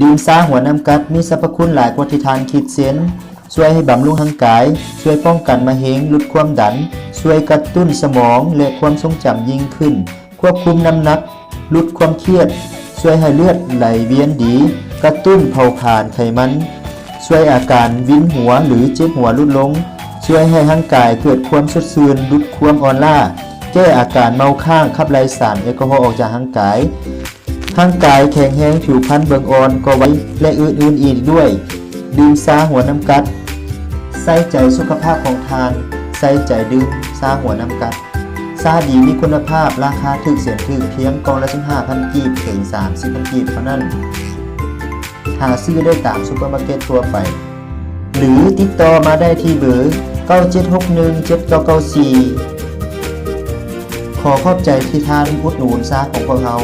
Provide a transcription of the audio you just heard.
ดื่มซาหัวน้ำกัดมีสรรพคุณหลายกว่าที่ทานคิดเสียนช่วยให้บำรุงร่างกาย ช่วยป้องกันมะเร็งลดความดัน ช่วยกระตุ้นสมองและความทรงจำยิ่งขึ้น ควบคุมน้ำหนักลดความเครียด ช่วยให้เลือดไหลเวียนดี กระตุ้นเผาผลาญไขมัน ช่วยอาการวินหัวหรือเจ็บหัวลดลง ช่วยให้ร่างกายเกิดความสดชื่นลดความอ่อนล้าแก้อาการเมาค้างขับไล่สารแอลกอฮอล์ออกจากร่างกาย ร่างกายแข็งแรงผิวพรรณเบิงอ่อนก็ไว้และอื่นๆอีกด้วย ดื่มซาหัวน้ำกัด ใส่ใจสุขภาพของทาน ใส่ใจดื่มซาหัวน้ำกัดซาดีมีคุณภาพราคาถึกเสียนถึกเพียงกองละ15,000กีบถึง30,000กีบเท่านั้นหาซื้อได้ตามซุปเปอร์มาร์เก็ตทั่วไป หรือติดต่อมาได้ที่เบอร์ 97617994 ขอขอบใจที่ท่านอุดหนุนซาของพวกเรา